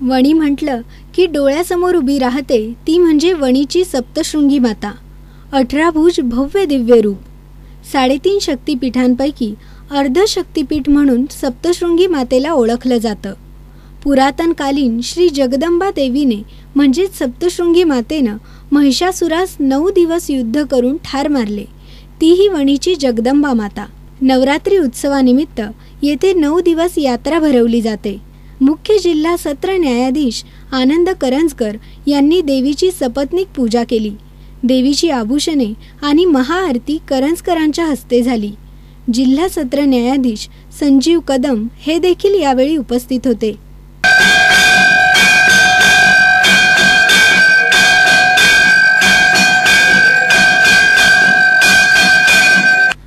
वणी म्हटलं की डोळ्यासमोर उभी राहते ती म्हणजे वणीची सप्तशृंगी माता. अठरा भुज भव्य दिव्य रूप. साडेतीन शक्तिपीठांपैकी अर्ध शक्तिपीठ म्हणून सप्तशृंगी मातेला ओळखलं जातं. पुरातनकालीन श्री जगदंबा देवीने म्हणजेच सप्तशृंगी मातेनं महिषासुरास नऊ दिवस युद्ध करून ठार मारले. तीही वणीची जगदंबा माता. नवरात्री उत्सवानिमित्त येथे नऊ दिवस यात्रा भरवली जाते. मुख्य जिल्हा सत्र न्यायाधीश आनंद करंजकर यांनी देवीची सपत्नीक पूजा केली. देवीची आभूषणे आणि महाआरती करंजकरांच्या हस्ते झाली. जिल्हा सत्र न्यायाधीश संजीव कदम हे देखील यावेळी उपस्थित होते.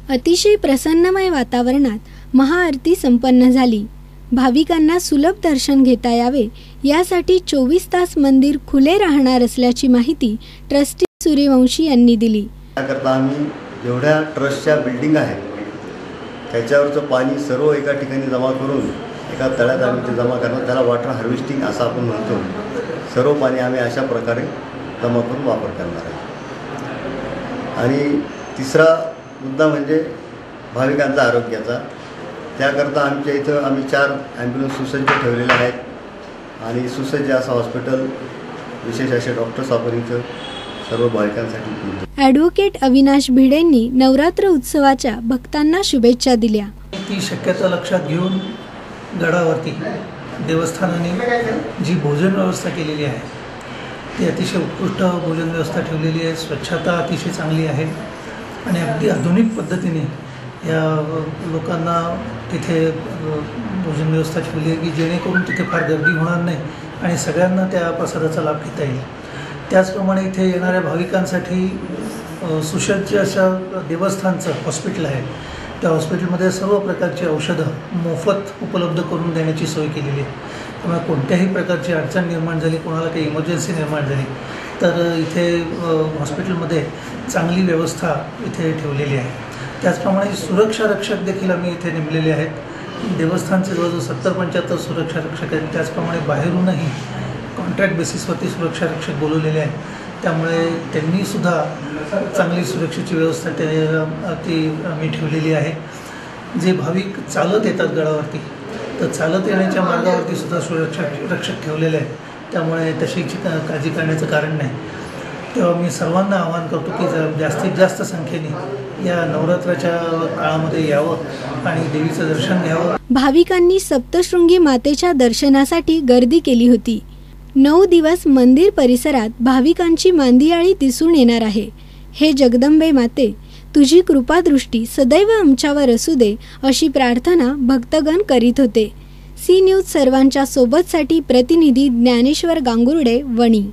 अतिशय प्रसन्नमय वातावरणात महाआरती संपन्न झाली. भाविकांना सुलभ दर्शन घेता यावे. यासाठी चोवीस तास मंदिर खुले राहणार असल्याची माहिती ट्रस्टी सूर्यवंशी यांनी दिली. त्याकरता आम्ही जेवढ्या ट्रस्टच्या बिल्डिंग आहेत त्याच्यावरचं पाणी सर्व एका ठिकाणी जमा करून एका तळ्यात आम्ही ते जमा करणार त्याला वॉटर हार्वेस्टिंग असं आपण म्हणतो. सर्व पाणी आम्ही अशा प्रकारे जमा करून वापर करणार आहे. आणि तिसरा मुद्दा म्हणजे भाविकांचा आरोग्याचा. त्याकरता आमच्या इथं आम्ही चार ॲम्ब्युलन्स सुसज्ज ठेवलेले आहेत. आणि सुसज्ज असं हॉस्पिटल विशेष असे डॉक्टर्स इथं सर्व उपलब्ध ॲडव्होकेट अविनाश भिडेंनी नवरात्र उत्सवाच्या भक्तांना शुभेच्छा दिल्या. ती शक्यता लक्षात घेऊन गडावरती देवस्थानाने जी भोजन व्यवस्था केलेली आहे ती अतिशय उत्कृष्ट भोजन व्यवस्था ठेवलेली आहे. स्वच्छता अतिशय चांगली आहे. आणि अगदी आधुनिक पद्धतीने या लोकांना तिथे भोजन व्यवस्था ठेवली आहे की जेणेकरून तिथे फार गर्दी होणार नाही आणि सगळ्यांना त्या प्रसादाचा लाभ घेता येईल. त्याचप्रमाणे इथे येणाऱ्या भाविकांसाठी सुसज्ज अशा देवस्थानचं हॉस्पिटल आहे. त्या हॉस्पिटलमध्ये सर्व प्रकारची औषधं मोफत उपलब्ध करून देण्याची सोय केलेली आहे. त्यामुळे कोणत्याही प्रकारची अडचण निर्माण झाली कोणाला काही इमर्जन्सी निर्माण झाली तर इथे हॉस्पिटलमध्ये चांगली व्यवस्था इथे ठेवलेली आहे. त्याचप्रमाणे सुरक्षा रक्षक देखील आम्ही इथे नेमलेले आहेत. देवस्थानचे जवळजवळ सत्तर पंच्याहत्तर सुरक्षा रक्षक आहेत. त्याचप्रमाणे बाहेरूनही कॉन्ट्रॅक्ट बेसिसवरती सुरक्षा रक्षक बोलवलेले आहेत. त्यामुळे त्यांनीसुद्धा चांगली सुरक्षेची व्यवस्था त्या ती आम्ही ठेवलेली आहे. जे भाविक चालत येतात गडावरती तर चालत येण्याच्या मार्गावरती सुद्धा सुरक्षा रक्षक ठेवलेले आहे त्यामुळे तशी काळजी करण्याचं कारण नाही. तेव्हा मी सर्वांना आवाहन करतो की जास्तीत जास्त संख्येने या नवरात्राच्या काळामध्ये यावं आणि देवीचं दर्शन घ्यावं. भाविकांनी सप्तशृंगी मातेच्या दर्शनासाठी गर्दी केली होती. नऊ दिवस मंदिर परिसरात भाविकांची मांदियाळी दिसून येणार आहे. हे जगदंबे माते तुझी कृपादृष्टी सदैव आमच्यावर असू दे अशी प्रार्थना भक्तगण करीत होते. सी न्यूज सर्वांच्या सोबतसाठी प्रतिनिधी ज्ञानेश्वर गांगुर्डे वणी.